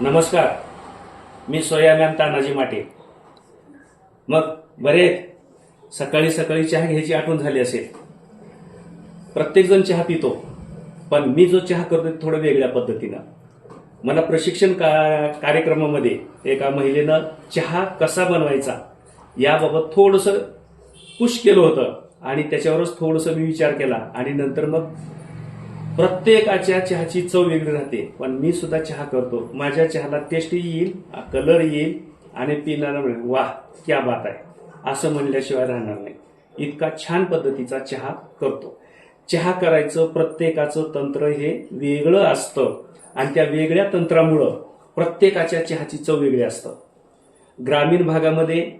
नमस्कार. मी सोयामॅन तानाजी माटे. मग बरे सकाळी सकाळी चहा घ्यायची आठवण झाली असेल. प्रत्येकजण चहा पितो पण मी जो चहा करतो थोडं वेगळ्या पद्धतीनं. मला प्रशिक्षण का कार्यक्रमामध्ये एका महिलेनं चहा कसा बनवायचा याबाबत थोडंसं पुश केलं होतं आणि त्याच्यावरच थोडंसं मी विचार केला आणि नंतर मग प्रत्येकाच्या चहाची चव वेगळी राहते. पण मी सुद्धा चहा करतो. माझ्या चहाला टेस्ट येईल कलर येईल आणि पिणारा मिळेल. वाह क्या बात आहे. असं म्हणल्याशिवाय राहणार नाही. इतका छान पद्धतीचा चहा करतो. चहा करायचं प्रत्येकाचं तंत्र हे वेगळं असतं. आणि त्या वेगळ्या तंत्रामुळं प्रत्येकाच्या चहाची चव वेगळी असतं. ग्रामीण भागामध्ये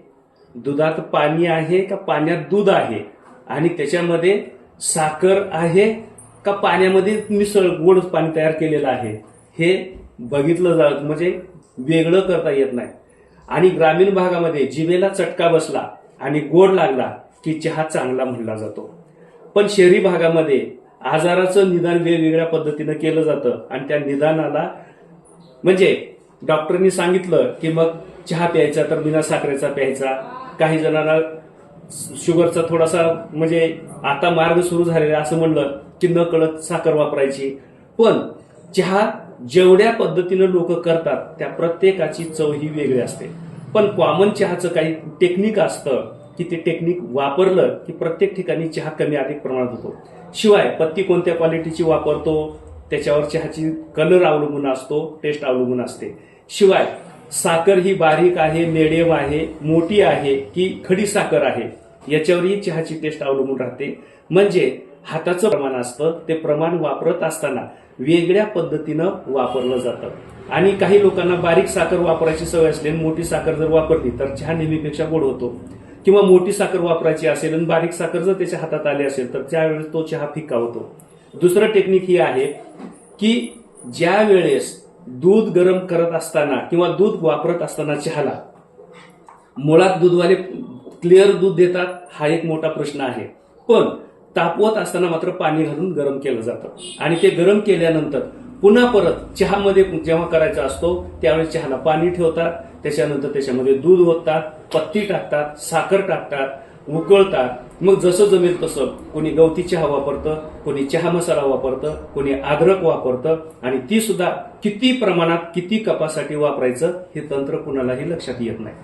दुधात पाणी आहे का? पाण्यात दूध आहे. आणि त्याच्यामध्ये साखर आहे का पाण्यामध्ये मिसळ गोड पाणी तयार केलेलं आहे? हे बघितलं जात म्हणजे वेगळं करता येत नाही. आणि ग्रामीण भागामध्ये जिभेला चटका बसला आणि गोड लागला की चहा चांगला म्हणला जातो. पण शहरी भागामध्ये आजाराचं निदान वेगवेगळ्या पद्धतीनं केलं जातं आणि त्या निदानाला म्हणजे डॉक्टरनी सांगितलं की मग चहा प्यायचा तर बिना साखरेचा प्यायचा. काही जणांना शुगरचा थोडासा म्हणजे आता मार्ग सुरू झालेला आहे असं म्हणलं. की न कळत साखर वापरायची. पण चहा जेवढ्या पद्धतीनं लोक करतात त्या प्रत्येकाची चव ही वेगळी असते. पण कॉमन चहाचं काही टेक्निक असतं की ते टेक्निक वापरलं की प्रत्येक ठिकाणी चहा कमी अधिक प्रमाणात होतो. शिवाय पत्ती कोणत्या क्वालिटीची वापरतो त्याच्यावर चहाची कलर अवलंबून असतो टेस्ट अवलंबून असते. शिवाय साखर ही बारीक आहे मेडियम आहे मोठी आहे की खडी साखर आहे याच्यावरही चहाची टेस्ट अवलंबून राहते. म्हणजे हाताचं प्रमाण असतं ते प्रमाण वापरत असताना वेगळ्या पद्धतीनं वापरलं जातं. आणि काही लोकांना बारीक साखर वापरायची सवय असली आणि मोठी साखर जर वापरली तर चहा नेहमीपेक्षा गोड होतो. किंवा मोठी साखर वापरायची असेल आणि बारीक साखर जर त्याच्या हातात आली असेल तर त्यावेळेस तो चहा फिक्का होतो. दुसरं टेक्निक ही आहे की ज्या वेळेस दूध गरम करत असताना किंवा दूध वापरत असताना चहाला मुळात दूधवाले क्लिअर दूध देतात हा एक मोठा प्रश्न आहे. पण तापवत असताना मात्र पाणी घालून गरम केलं जातं. आणि ते गरम केल्यानंतर पुन्हा परत चहामध्ये जेव्हा करायचा असतो त्यावेळेस चहाला पाणी ठेवतात. त्याच्यानंतर त्याच्यामध्ये दूध ओततात पत्ती टाकतात साखर टाकतात उकळतात. मग जसं जमेल तसं कोणी गवती चहा वापरतं कोणी चहा मसाला वापरतं कोणी अद्रक वापरतं. आणि ती सुद्धा किती प्रमाणात किती कपासाठी वापरायचं हे तंत्र कुणालाही लक्षात येत नाही.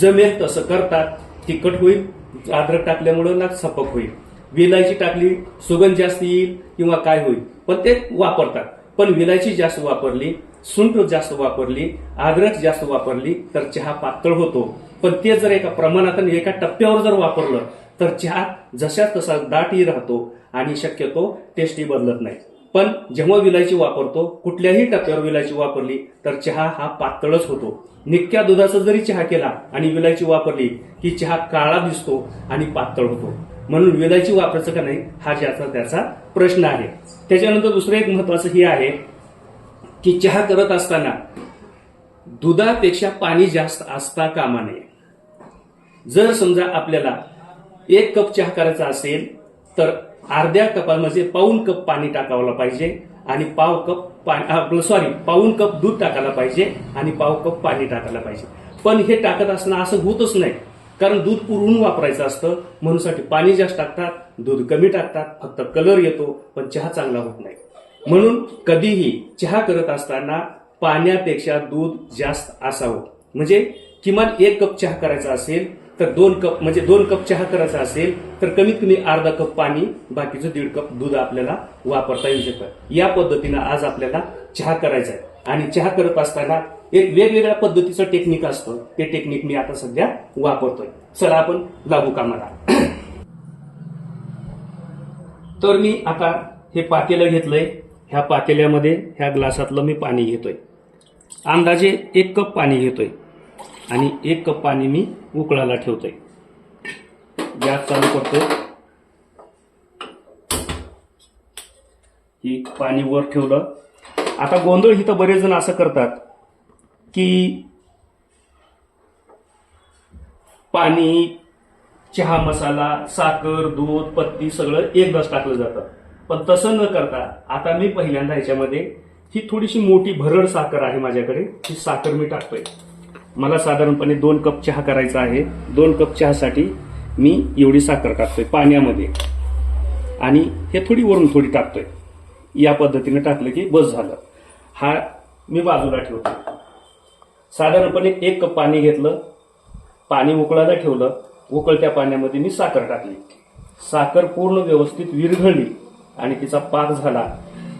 जमेल तसं करतात तिखट होईल आद्रक टाकल्यामुळं ना सपक होईल. विलायची टाकली सुगंध जास्त येईल किंवा काय होईल. पण ते वापरतात. पण विलायची जास्त वापरली सुंठ जास्त वापरली आद्रक जास्त वापरली तर चहा पातळ होतो. पण ते जर एका प्रमाणात आणि एका टप्प्यावर जर वापरलं तर चहा जशा तसा दाटही राहतो आणि शक्यतो टेस्टही बदलत नाही. पण जेव्हा विलायची वापरतो कुठल्याही टप्प्यावर विलायची वापरली तर चहा हा पातळच होतो. निक्क्या दुधाचा जरी चहा केला आणि विलायची वापरली की चहा काळा दिसतो आणि पातळ होतो. म्हणून वेदाची वापरायचं का नाही हा ज्याचा त्याचा प्रश्न आहे. त्याच्यानंतर दुसरं एक महत्वाचं हे आहे की चहा करत असताना दुधापेक्षा पाणी जास्त असता कामा नये. जर समजा आपल्याला एक कप चहा करायचा असेल तर अर्ध्या कपामध्ये म्हणजे पाऊन कप पाणी टाकावला पाहिजे आणि पाव कप पाणी आपलं सॉरी पाऊन कप दूध टाकायला पाहिजे आणि पाव कप पाणी टाकायला पाहिजे. पण हे टाकत असताना असं होतच नाही. कारण दूध पुरवून वापरायचं असतं. म्हणूनसाठी पाणी जास्त टाकतात दूध कमी टाकतात फक्त कलर येतो पण चहा चांगला होत नाही. म्हणून कधीही चहा करत असताना पाण्यापेक्षा दूध जास्त असावं. म्हणजे किमान एक कप चहा करायचा असेल तर दोन कप म्हणजे दोन कप चहा करायचा असेल तर कमीत कमी अर्धा कप पाणी बाकीचं दीड कप दूध आपल्याला वापरता येऊ शकतं. या पद्धतीनं आज आपल्याला चहा करायचा आहे. आणि चहा करत असताना एक वेगवेगळ्या पद्धतीचं टेक्निक असतं. ते टेक्निक मी आता सध्या वापरतोय. चला आपण लागू कामाला. तर मी आता हे पातेलं घेतलंय. ह्या पातेल्यामध्ये ह्या ग्लासातलं मी पाणी घेतोय. अंदाजे एक कप पाणी घेतोय. आणि एक कप पाणी मी उकळायला ठेवतोय. गॅस चालू करतोय. ही पाणी वर ठेवलं. आता गोंधळ इथं बरेच जण असं करतात. की पाणी चहा मसाला साखर दूध पत्ती सगळं एकदाच टाकलं जातं. पण तसं न करता आता मी पहिल्यांदा ह्याच्यामध्ये ही थोडीशी मोठी भरड साखर आहे माझ्याकडे. ही साखर मी टाकतोय. मला साधारणपणे दोन कप चहा करायचा आहे. दोन कप चहासाठी मी एवढी साखर टाकतोय पाण्यामध्ये. आणि हे थोडी वरून थोडी टाकतोय. या पद्धतीने टाकलं की बस झालं. हा मी बाजूला ठेवतो साधारणपणे एक कप पाणी घेतलं पाणी उकळायला ठेवलं उकळत्या पाण्यामध्ये मी साखर टाकली. साखर पूर्ण व्यवस्थित विरघळली आणि तिचा पाक झाला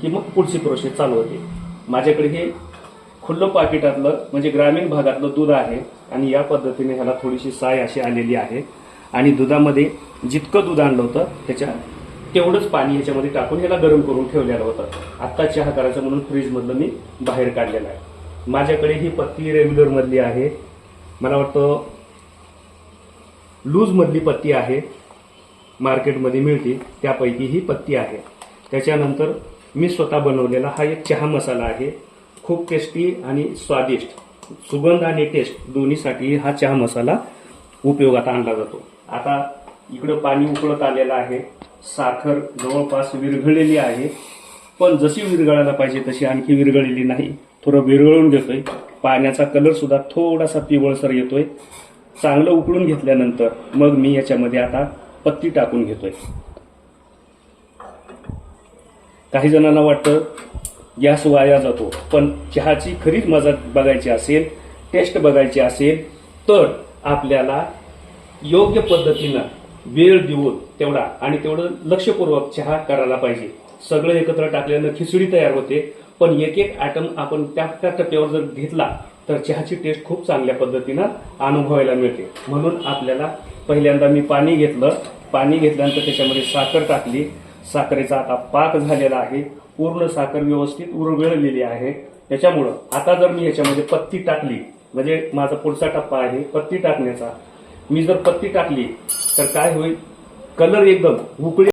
की मग पुढची प्रोसेस चालू होते. माझ्याकडे हे खुल्लं पाकिटातलं म्हणजे ग्रामीण भागातलं दूध आहे आणि या पद्धतीने ह्याला थोडीशी साय अशी आलेली आहे. आणि दुधामध्ये जितकं दूध आणलं होतं त्याच्या तेवढंच पाणी ह्याच्यामध्ये टाकून ह्याला गरम करून ठेवलेलं होतं. आत्ता चहा करायचं म्हणून फ्रीजमधलं मी बाहेर काढलेलं आहे. माझ्याकडे ही पत्ती रेग्युलर मधली आहे. मला वाटतं लूज मधली पत्ती आहे. मार्केटमध्ये मिळते. त्यापैकी ही पत्ती आहे. त्याच्यानंतर मी स्वतः बनवलेला हा एक चहा मसाला आहे. खूप टेस्टी आणि स्वादिष्ट. सुगंध आणि टेस्ट दोन्हीसाठी हा चहा मसाला उपयोगात आणला जातो. आता इकडं पाणी उकळत आलेलं आहे. साखर जवळपास विरघळलेली आहे. पण जशी विरघळायला पाहिजे तशी आणखी विरघळलेली नाही. थोडं विरघळून घेतोय. पाण्याचा कलर सुद्धा थोडासा पिवळसर येतोय. चांगलं उकळून घेतल्यानंतर मग मी याच्यामध्ये आता पत्ती टाकून घेतोय. काही जणांना वाटतं गॅस वाया जातो. पण चहाची खरीच मजा बघायची असेल टेस्ट बघायची असेल तर आपल्याला योग्य पद्धतीनं वेळ देऊन तेवढा आणि तेवढं लक्षपूर्वक चहा करायला पाहिजे. सगळं एकत्र टाकल्यानं खिचडी तयार होते. पण एक एक आयटम आपण त्या त्या टप्प्यावर जर घेतला तर चहाची टेस्ट खूप चांगल्या पद्धतीनं अनुभवायला मिळते. म्हणून आपल्याला पहिल्यांदा मी पाणी घेतलं. पाणी घेतल्यानंतर त्याच्यामध्ये साखर टाकली. साखरेचा आता पाक झालेला आहे. पूर्ण साखर व्यवस्थित उरगळलेली आहे. त्याच्यामुळं आता जर मी याच्यामध्ये पत्ती टाकली म्हणजे माझा पुढचा टप्पा आहे पत्ती टाकण्याचा. मी जर पत्ती टाकली तर काय होईल? कलर एकदम उकळी